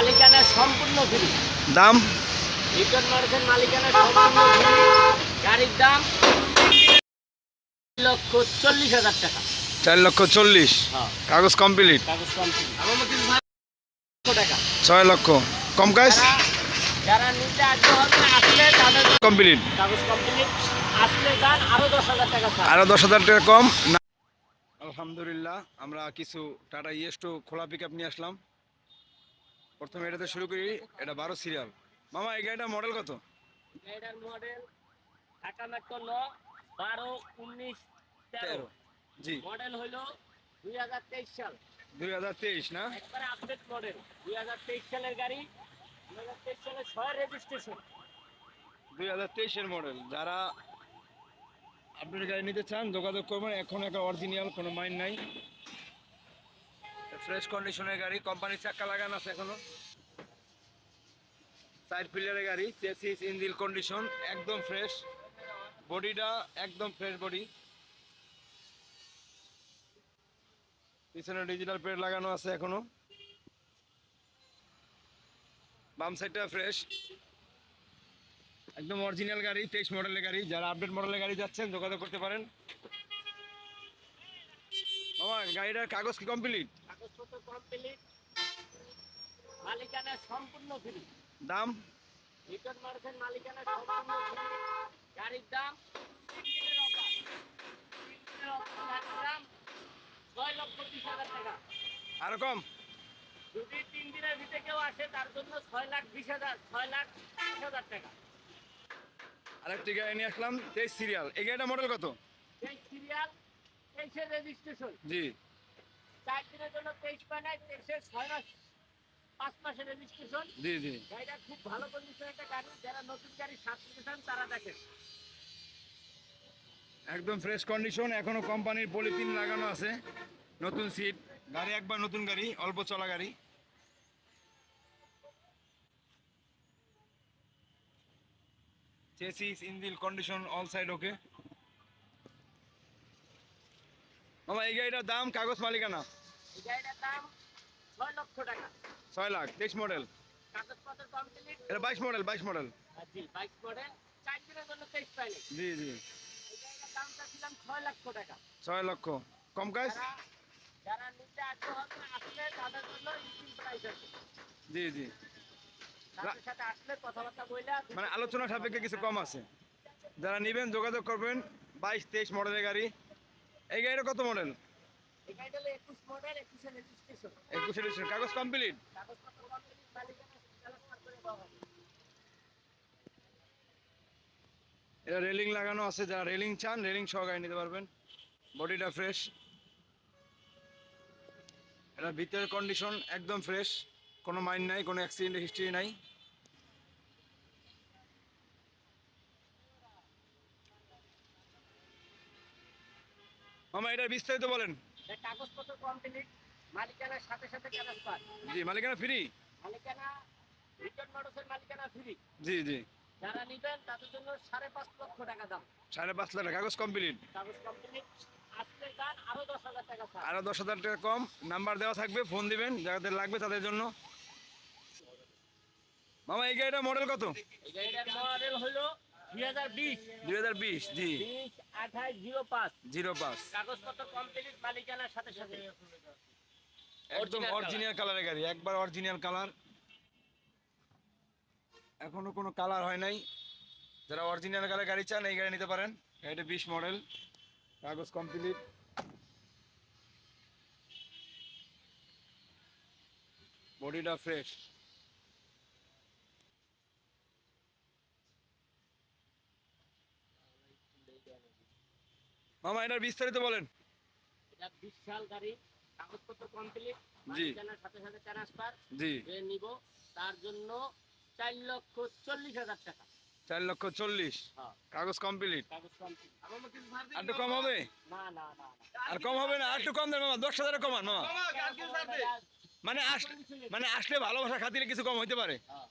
মালিকানা সম্পূর্ণ ফ্রি। দাম? রিটার্ন মার্কেট মালিকানা সম্পূর্ণ ফ্রি গাড়ির দাম লক্ষ চল্লিশ হাজার টাকা। চার লক্ষ চল্লিশ। হ্যাঁ। কাগজ কমপ্লিট কাগজ টাকা। ছয় লক্ষ। কম কাজ যারা যারা নিতে আগ্রহ আসলে তাদের কমপ্লিট কাগজ কমপ্লিট আসলে যান আরও দশ হাজার টাকা দশ হাজার টাকা কম। আলহামদুলিল্লাহ আমরা কিছু টাটা ইয়েস্টো খোলা পিক আপ নিয়ে আসলাম। প্রথমে এটাতে শুরু করি এটা বারো সিরিয়াল মামা এই গাড়িটার মডেল কত? এটার মডেল ঢাকা মেট্রো ল বারো উনিশ তেরো। জি। মডেল হলো দুই হাজার তেইশ সাল। দুই হাজার তেইশ না? একবারে আপডেট মডেল দুই হাজার তেইশ সালের গাড়ি দুই হাজার তেইশ সালের ছয় রেজিস্ট্রেশন দুই হাজার তেইশের মডেল যারা আপনার গাড়ি নিতে চান যোগাযোগ করবেন। এখন একটা অরিজিনাল কোনো মাইন্ড নাই। ফ্রেশ কন্ডিশনের গাড়ি কোম্পানির চাক্কা লাগানো আছে এখনও। সাইড ফিল্ডারের গাড়ি চেসিস ইঞ্জিল কন্ডিশন একদম ফ্রেশ বডিটা একদম ফ্রেশ বডি পিছনে ডিজিটাল প্লেট লাগানো আছে এখনও। বাম সাইডটা ফ্রেশ একদম অরিজিনাল গাড়ি, তেইশ মডেলের গাড়ি। যারা আপডেট মডেলের গাড়ি যাচ্ছেন, যোগাযোগ করতে পারেন। মামা, গাড়িটার কাগজ কি কমপ্লিট কাগজপত্র কমপ্লিট মালিকানা সম্পূর্ণ ফ্রি। দাম? রিটার্ন মার্কেট মালিকানা সম্পূর্ণ ফ্রি। গাড়ির দাম ছয় লক্ষ বিশ হাজার টাকা। আরও কম? যদি তিন দিনের ভিতরে কেউ আসে তার জন্য ছয় লাখ বিশ হাজার ছয় লাখ বিশ হাজার টাকা। আরেকটি গাড়ি নিয়ে আসলাম তেইশ সিরিয়াল এই গাড়িটা মডেল কত? এই সিরিয়াল তেইশের রেজিস্ট্রেশন জি। চার দিনের জন্য তেইশ পায় নাই তেইশের ছয় মাস পাঁচ মাসের রেজিস্ট্রেশন জি জি। গাড়িটা খুব ভালো কন্ডিশন একটা গাড়ি যারা নতুন গাড়ি চান তারা দেখেন। একদম ফ্রেশ কন্ডিশন এখনও কোম্পানির পলিথিন লাগানো আছে। নতুন সিট গাড়ি একবার নতুন গাড়ি অল্প চলা গাড়ি। Chassis engine condition all side okay মামা এই গাড়িটার দাম কাগজ মালিকানা। এই গাড়িটার দাম ছয় লক্ষ টাকা। ছয় লাখ তেইশ মডেল কাগজপত্র কমপ্লিট এটা বাইশ মডেল বাইশ মডেল জি বাইক মডেল চার দিনের জন্য তেইশ পাই নাই জি জি। এই গাড়িটার দাম চাচ্ছিলাম ছয় লক্ষ টাকা। ছয় লক্ষ। কম কাজ যারা নিতে আগ্রহ আসলে তাদের জন্য স্কিম প্রাইস আছে। জি জি। সাথে আসলে কথাবার্তা বইলা মানে আলোচনা সাপেক্ষে কিছু কম আছে। যারা নেবেন যোগাযোগ করবেন। বাইশ তেইশ মডেলের গাড়ি। এই গাড়িটা কত মডেল একুশ কাগজ কমপ্লিট এটা রেলিং লাগানো আছে যারা রেলিং চান রেলিং সহ গাড়ি নিতে পারবেন। বডিটা ফ্রেশ এটা ভিতরের কন্ডিশন একদম ফ্রেশ কোনো মাইন্ড নাই কোনো অ্যাক্সিডেন্ট হিস্ট্রি নাই। মামা এটার বিস্তারিত বলেন। কাগজপত্র কমপ্লিট মালিকানার সাথে সাথে ট্রান্সফার জি মালিকানা ফ্রি মালিকানা রিটার্ন মোটরসের মালিকানা ফ্রি জি জি। যারা নিবেন তাদের জন্য সাড়ে পাঁচ লক্ষ টাকা দাম। সাড়ে পাঁচ লাখ টাকা, কাগজ কমপ্লিট কাগজ কমপ্লিট আরও দশ হাজার টাকা কম নাম্বার দেওয়া থাকবে ফোন দিবেন যাদের লাগবে তাদের জন্য। মামা এই গাড়িটা মডেল কত? এই গাড়িটার মডেল হলো দুই হাজার বিশ। দুই হাজার বিশ জি। বিশ আঠাশ জিরো পাঁচ। জিরো পাঁচ। কাগজপত্র কমপ্লিট মালিকানার সাথে সাথে। একদম অরিজিনাল কালারের গাড়ি একবার অরিজিনাল কালার এখনও কোনো কালার হয় নাই। যারা অরিজিনাল কালার গাড়ি চান এই গাড়ি নিতে পারেন। গাড়িটা বিশ মডেল কাগজ কমপ্লিট বডিটা ফ্রেশ মামা এটার বিস্তারিত বলেন। এটা বিশ সাল গাড়ি কাগজপত্র কমপ্লিট জি। সাথে সাথে ট্রান্সফার জি। যে নিব তার জন্য চার লক্ষ চল্লিশ হাজার টাকা। চার লক্ষ চল্লিশ। হ্যাঁ। কাগজ কমপ্লিট আর একটু কম হবে? না না না না। আর কম হবে না? আর একটু কম দেন মামা দশ হাজারে কমান মামা। মানে মানে আসলে ভালোবাসা খাতিরে কিছু কম হইতে পারে। হ্যাঁ,